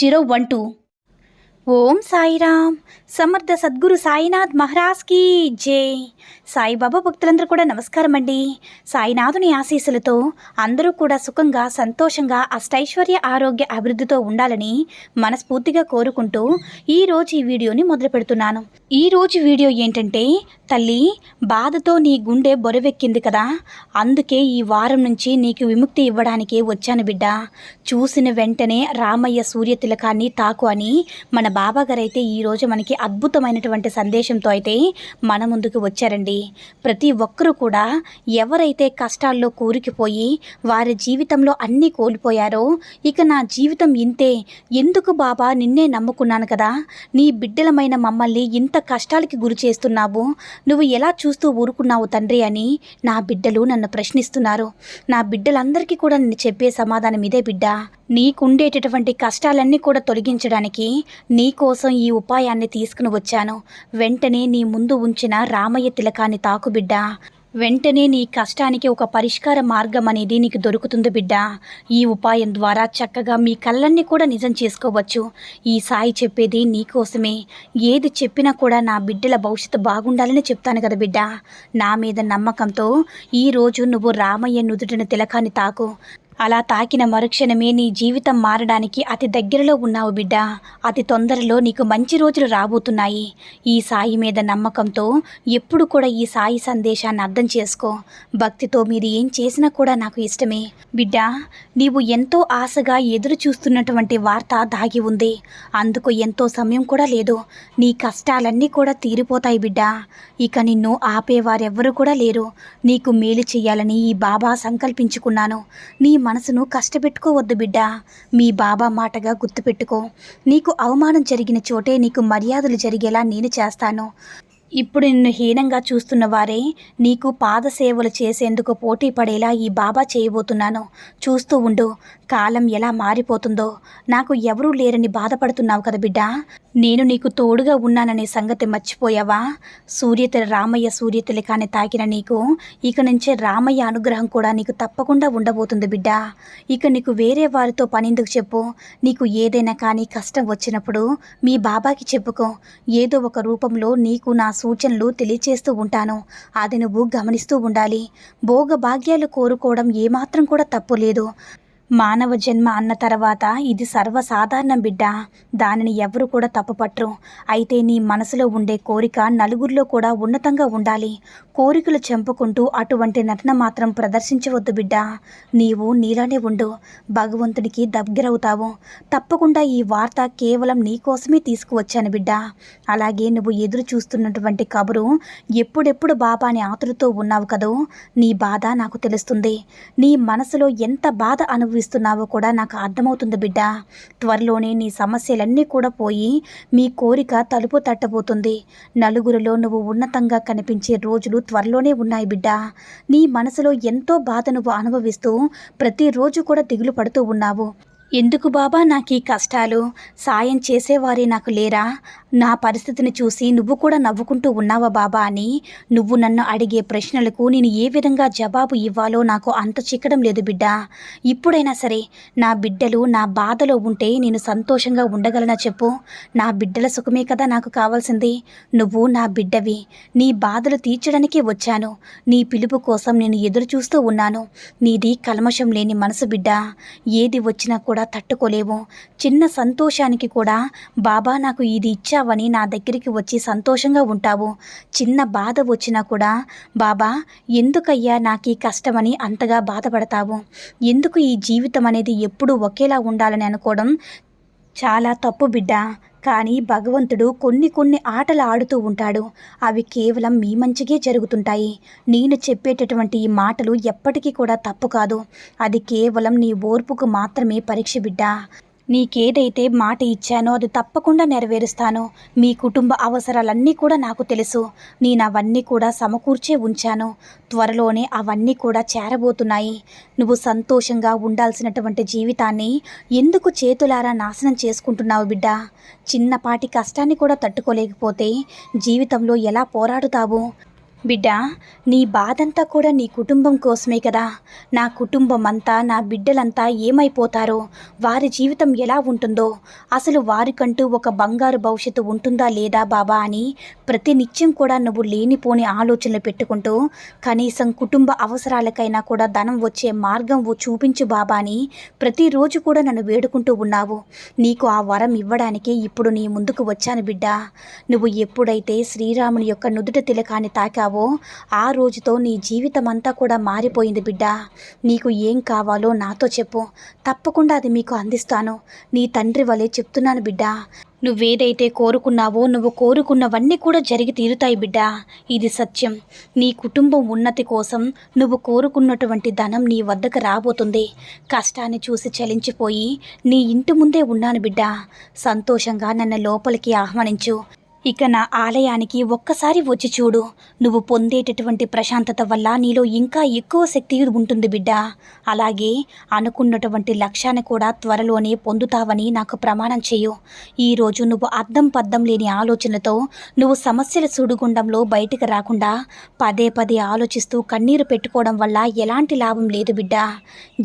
zero one two. Om Sairam. సమర్థ సద్గురు సాయినాథ్ మహారాజ్కి జై. సాయిబాబా భక్తులందరూ కూడా నమస్కారం అండి. సాయినాథుని ఆశీస్సులతో అందరూ కూడా సుఖంగా సంతోషంగా అష్టైశ్వర్య ఆరోగ్య అభివృద్ధితో ఉండాలని మనస్ఫూర్తిగా కోరుకుంటూ ఈరోజు ఈ వీడియోని మొదలు పెడుతున్నాను. ఈరోజు వీడియో ఏంటంటే తల్లి బాధతో నీ గుండె బొరవెక్కింది కదా. అందుకే ఈ వారం నుంచి నీకు విముక్తి ఇవ్వడానికి వచ్చాను బిడ్డ. చూసిన వెంటనే రామయ్య సూర్య తిలకాన్ని తాకు అని మన బాబాగారు అయితే ఈరోజు మనకి అద్భుతమైనటువంటి సందేశంతో అయితే మన ముందుకు వచ్చారండి. ప్రతి ఒక్కరూ కూడా ఎవరైతే కష్టాల్లో కూరుకుపోయి వారి జీవితంలో అన్నీ కోల్పోయారో ఇక నా జీవితం ఇంతే. ఎందుకు బాబా నిన్నే నమ్ముకున్నాను కదా? నీ బిడ్డలమైన మమ్మల్ని ఇంత కష్టాలకి గురి చేస్తున్నావు. నువ్వు ఎలా చూస్తూ ఊరుకున్నావు తండ్రి అని నా బిడ్డలు నన్ను ప్రశ్నిస్తున్నారు. నా బిడ్డలందరికీ కూడా నేను చెప్పే సమాధానం ఇదే బిడ్డ. నీకుండేటటువంటి కష్టాలన్నీ కూడా తొలగించడానికి నీకోసం ఈ ఉపాయాన్ని తీసుకుని వచ్చాను. వెంటనే నీ ముందు ఉంచిన రామయ్య తిలకాన్ని తాకు బిడ్డ. వెంటనే నీ కష్టానికి ఒక పరిష్కార మార్గం అనేది నీకు దొరుకుతుంది బిడ్డ. ఈ ఉపాయం ద్వారా చక్కగా మీ కళ్ళన్నీ కూడా నిజం చేసుకోవచ్చు. ఈ సాయి చెప్పేది నీకోసమే ఏది చెప్పినా కూడా నా బిడ్డల భవిష్యత్తు బాగుండాలని చెప్తాను కదా బిడ్డ. నా మీద నమ్మకంతో ఈరోజు నువ్వు రామయ్య నుదుటిన తిలకాన్ని తాకు. అలా తాకిన మరుక్షణమే నీ జీవితం మారడానికి అతి దగ్గరలో ఉన్నావు బిడ్డ. అతి తొందరలో నీకు మంచి రోజులు రాబోతున్నాయి. ఈ సాయి మీద నమ్మకంతో ఎప్పుడు కూడా ఈ సాయి సందేశాన్ని అర్థం చేసుకో. భక్తితో మీరు ఏం చేసినా కూడా నాకు ఇష్టమే. బిడ్డ నీవు ఎంతో ఆశగా ఎదురు చూస్తున్నటువంటి వార్త దాగి ఉంది. అందుకు ఎంతో సమయం కూడా లేదు. నీ కష్టాలన్నీ కూడా తీరిపోతాయి బిడ్డ. ఇక నిన్ను ఆపేవారెవ్వరూ కూడా లేరు. నీకు మేలు చేయాలని ఈ బాబా సంకల్పించుకున్నాను. నీ మనసును కష్టపెట్టుకోవద్దు బిడ్డ. మీ బాబా మాటగా గుర్తుపెట్టుకో. నీకు అవమానం జరిగిన చోటే నీకు మర్యాదలు జరిగేలా నేను చేస్తాను. ఇప్పుడు నిన్ను హీనంగా చూస్తున్న వారే నీకు పాదసేవలు చేసేందుకు పోటీ పడేలా ఈ బాబా చేయబోతున్నాను. చూస్తూ ఉండు కాలం ఎలా మారిపోతుందో. నాకు ఎవరూ లేరని బాధపడుతున్నావు కదా బిడ్డ. నేను నీకు తోడుగా ఉన్నాననే సంగతి మర్చిపోయావా? సూర్యత రామయ్య సూర్యతెలికాని తాకిన నీకు ఇక నుంచే రామయ్య అనుగ్రహం కూడా నీకు తప్పకుండా ఉండబోతుంది బిడ్డ. ఇక నీకు వేరే వారితో పనిందుకు చెప్పు. నీకు ఏదైనా కానీ కష్టం వచ్చినప్పుడు మీ బాబాకి చెప్పుకో. ఏదో ఒక రూపంలో నీకు నా సూచనలు తెలియచేస్తూ ఉంటాను. అది నువ్వు గమనిస్తూ ఉండాలి. భోగ భాగ్యాలు కోరుకోవడం ఏమాత్రం కూడా తప్పు లేదు. మానవ జన్మ అన్న తర్వాత ఇది సర్వసాధారణం బిడ్డ. దానిని ఎవరు కూడా తప్పుపట్టరు. అయితే నీ మనసులో ఉండే కోరిక నలుగురిలో కూడా ఉన్నతంగా ఉండాలి. కోరికలు చంపుకుంటూ అటువంటి నటన మాత్రం ప్రదర్శించవద్దు బిడ్డ. నీవు నీలానే ఉండు. భగవంతుడికి దగ్గరవుతావు. తప్పకుండా ఈ వార్త కేవలం నీ కోసమే తీసుకువచ్చాను బిడ్డ. అలాగే నువ్వు ఎదురు చూస్తున్నటువంటి కబురు ఎప్పుడెప్పుడు బాబా అని ఆతులతో ఉన్నావు కదూ? నీ బాధ నాకు తెలుస్తుంది. నీ మనసులో ఎంత బాధ అనుభవిస్తున్నావో కూడా నాకు అర్థమవుతుంది బిడ్డ. త్వరలోనే నీ సమస్యలన్నీ కూడా పోయి మీ కోరిక తలుపు తట్టబోతుంది. నలుగురిలో నువ్వు ఉన్నతంగా కనిపించే రోజులు త్వరలోనే ఉన్నాయి బిడ్డ. నీ మనసులో ఎంతో బాధ నువ్వు అనుభవిస్తూ ప్రతిరోజు కూడా దిగులు పడుతూ ఉన్నావు. ఎందుకు బాబా నాకు ఈ కష్టాలు? సాయం చేసేవారే నాకు లేరా? నా పరిస్థితిని చూసి నువ్వు కూడా నవ్వుకుంటూ ఉన్నావా బాబా అని నువ్వు నన్ను అడిగే ప్రశ్నలకు నేను ఏ విధంగా జవాబు ఇవ్వాలో నాకు అంత చిక్కడం లేదు బిడ్డ. ఇప్పుడైనా సరే నా బిడ్డలు నా బాధలో ఉంటే నేను సంతోషంగా ఉండగలనా చెప్పు? నా బిడ్డల సుఖమే కదా నాకు కావాల్సింది. నువ్వు నా బిడ్డవి. నీ బాధలు తీర్చడానికే వచ్చాను. నీ పిలుపు కోసం నేను ఎదురు చూస్తూ ఉన్నాను. నీది కల్మషం లేని మనసు బిడ్డ. ఏది వచ్చినా కూడా తట్టుకోలేవు. చిన్న సంతోషానికి కూడా బాబా నాకు ఇది ఇచ్చావని నా దగ్గరికి వచ్చి సంతోషంగా ఉంటావు. చిన్న బాధ వచ్చినా కూడా బాబా ఎందుకయ్యా నాకు ఈ కష్టమని అంతగా బాధపడతావు? ఎందుకు ఈ జీవితం అనేది ఎప్పుడూ ఒకేలా ఉండాలని అనుకోవడం చాలా తప్పు బిడ్డ. కానీ భగవంతుడు కొన్ని కొన్ని ఆటలు ఆడుతూ ఉంటాడు. అవి కేవలం మీ మంచిగే జరుగుతుంటాయి. నేను చెప్పేటటువంటి ఈ మాటలు ఎప్పటికీ కూడా తప్పు కాదు. అది కేవలం నీ ఓర్పుకు మాత్రమే పరీక్ష బిడ్డ. నీకేదైతే మాట ఇచ్చానో అది తప్పకుండా నెరవేరుస్తాను. మీ కుటుంబ అవసరాలన్నీ కూడా నాకు తెలుసు. నేను అవన్నీ కూడా సమకూర్చే ఉంచాను. త్వరలోనే అవన్నీ కూడా చేరబోతున్నాయి. నువ్వు సంతోషంగా ఉండాల్సినటువంటి జీవితాన్ని ఎందుకు చేతులారా నాశనం చేసుకుంటున్నావు బిడ్డ? చిన్నపాటి కష్టాన్ని కూడా తట్టుకోలేకపోతే జీవితంలో ఎలా పోరాడుతావు? బిడ్డ నీ బాధంతా కూడా నీ కుటుంబం కోసమే కదా. నా కుటుంబం అంతా నా బిడ్డలంతా ఏమైపోతారో వారి జీవితం ఎలా ఉంటుందో అసలు వారికంటూ ఒక బంగారు భవిష్యత్తు ఉంటుందా లేదా బాబా అని ప్రతి నిత్యం కూడా నువ్వు లేనిపోని ఆలోచనలు పెట్టుకుంటూ కనీసం కుటుంబ అవసరాలకైనా కూడా ధనం వచ్చే మార్గం చూపించు బాబా అని ప్రతిరోజు కూడా నన్ను వేడుకుంటూ ఉన్నావు. నీకు ఆ వరం ఇవ్వడానికి ఇప్పుడు నీ ముందుకు వచ్చాను బిడ్డ. నువ్వు ఎప్పుడైతే శ్రీరాముని యొక్క నుదుట తిలకాన్ని తాకావు ఆ రోజుతో నీ జీవితం అంతా కూడా మారిపోయింది బిడ్డ. నీకు ఏం కావాలో నాతో చెప్పు. తప్పకుండా అది మీకు అందిస్తాను. నీ తండ్రి వలె చెప్తున్నాను బిడ్డ. నువ్వేదైతే కోరుకున్నావో నువ్వు కోరుకున్నవన్నీ కూడా జరిగి తీరుతాయి బిడ్డ. ఇది సత్యం. నీ కుటుంబం ఉన్నతి కోసం నువ్వు కోరుకున్నటువంటి ధనం నీ వద్దకు రాబోతుంది. కష్టాన్ని చూసి చలించిపోయి నీ ఇంటి ముందే ఉన్నాను బిడ్డ. సంతోషంగా నన్ను లోపలికి ఆహ్వానించు. ఇక నా ఆలయానికి ఒక్కసారి వచ్చి చూడు. నువ్వు పొందేటటువంటి ప్రశాంతత వల్ల నీలో ఇంకా ఎక్కువ శక్తి ఉంటుంది బిడ్డ. అలాగే అనుకున్నటువంటి లక్ష్యాన్ని కూడా త్వరలోనే పొందుతావని నాకు ప్రమాణం చేయు. ఈరోజు నువ్వు అర్థం పద్దం లేని ఆలోచనతో నువ్వు సమస్యల సుడిగుండంలో బయటికి రాకుండా పదే పదే ఆలోచిస్తూ కన్నీరు పెట్టుకోవడం వల్ల ఎలాంటి లాభం లేదు బిడ్డ.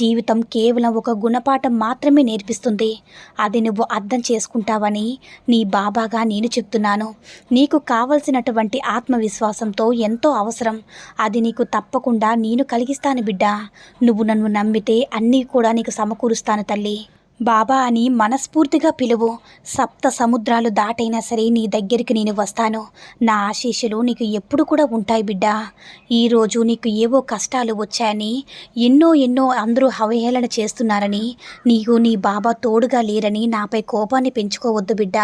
జీవితం కేవలం ఒక గుణపాఠం మాత్రమే నేర్పిస్తుంది. అది నువ్వు అర్థం చేసుకుంటావని నీ బాబాగా నేను చెప్తున్నాను. నీకు కావలసినటువంటి ఆత్మవిశ్వాసంతో ఎంతో అవసరం. అది నీకు తప్పకుండా నేను కలిగిస్తాను బిడ్డ. నువ్వు నన్ను నమ్మితే అన్నీ కూడా నీకు సమకూరుస్తాను తల్లి. బాబా అని మనస్ఫూర్తిగా పిలువు. సప్త సముద్రాలు దాటైనా సరే నీ దగ్గరికి నేను వస్తాను. నా ఆశీస్సులు నీకు ఎప్పుడు కూడా ఉంటాయి బిడ్డ. ఈరోజు నీకు ఏవో కష్టాలు వచ్చాయని ఎన్నో ఎన్నో అందరూ అవహేళన చేస్తున్నారని నీకు నీ బాబా తోడుగా లేరని నాపై కోపాన్ని పెంచుకోవద్దు బిడ్డ.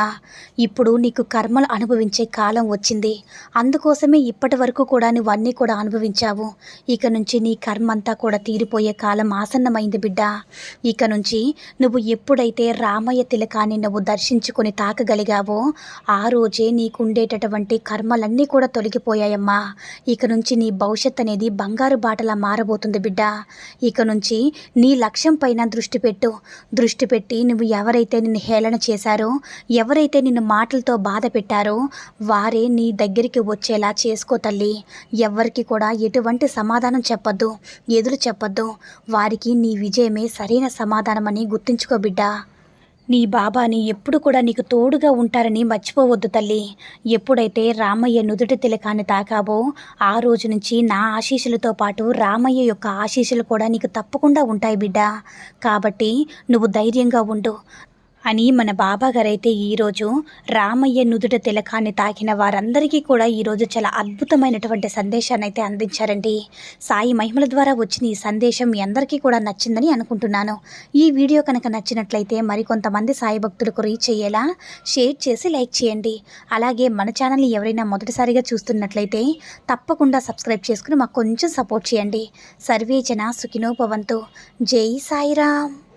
ఇప్పుడు నీకు కర్మలు అనుభవించే కాలం వచ్చింది. అందుకోసమే ఇప్పటి వరకు కూడా నువ్వన్నీ కూడా అనుభవించావు. ఇక నుంచి నీ కర్మ అంతా కూడా తీరిపోయే కాలం ఆసన్నమైంది బిడ్డ. ఇక నుంచి నువ్వు ఎప్పుడైతే రామయ్య తిలకాన్ని నువ్వు దర్శించుకొని తాకగలిగావో ఆ రోజే నీకుండేటటువంటి కర్మలన్నీ కూడా తొలగిపోయాయమ్మా. ఇక నుంచి నీ భవిష్యత్ అనేది బంగారు బాటలా మారబోతుంది బిడ్డ. ఇక నుంచి నీ లక్ష్యం పైన దృష్టి పెట్టు. దృష్టి పెట్టి నువ్వు ఎవరైతే నిన్ను హేళన చేశారో ఎవరైతే నిన్ను మాటలతో బాధ పెట్టారో వారే నీ దగ్గరికి వచ్చేలా చేసుకో తల్లి. ఎవ్వరికి కూడా ఎటువంటి సమాధానం చెప్పొద్దు ఎదురు చెప్పొద్దు. వారికి నీ విజయమే సరైన సమాధానమని గుర్తుంచుకో బిడ్డా. నీ బాబాని ఎప్పుడు కూడా నీకు తోడుగా ఉంటారని మర్చిపోవద్దు తల్లి. ఎప్పుడైతే రామయ్య నుదుటి తిలకాన్ని తాకావో ఆ రోజు నుంచి నా ఆశీస్సులతో పాటు రామయ్య యొక్క ఆశీస్సులు కూడా నీకు తప్పకుండా ఉంటాయి బిడ్డ. కాబట్టి నువ్వు ధైర్యంగా ఉండు. అని మన బాబాగారైతే ఈరోజు రామయ్య నుదుట తిలకాన్ని తాకిన వారందరికీ కూడా ఈరోజు చాలా అద్భుతమైనటువంటి సందేశాన్ని అయితే అందించారండి. సాయి మహిమల ద్వారా వచ్చిన ఈ సందేశం మీ అందరికీ కూడా నచ్చిందని అనుకుంటున్నాను. ఈ వీడియో కనుక నచ్చినట్లయితే మరికొంతమంది సాయి భక్తులకు రీచ్ అయ్యేలా షేర్ చేసి లైక్ చేయండి. అలాగే మన ఛానల్ని ఎవరైనా మొదటిసారిగా చూస్తున్నట్లయితే తప్పకుండా సబ్స్క్రైబ్ చేసుకుని మాకు కొంచెం సపోర్ట్ చేయండి. సర్వేజన సుఖినోపవంతు జై సాయిరామ్.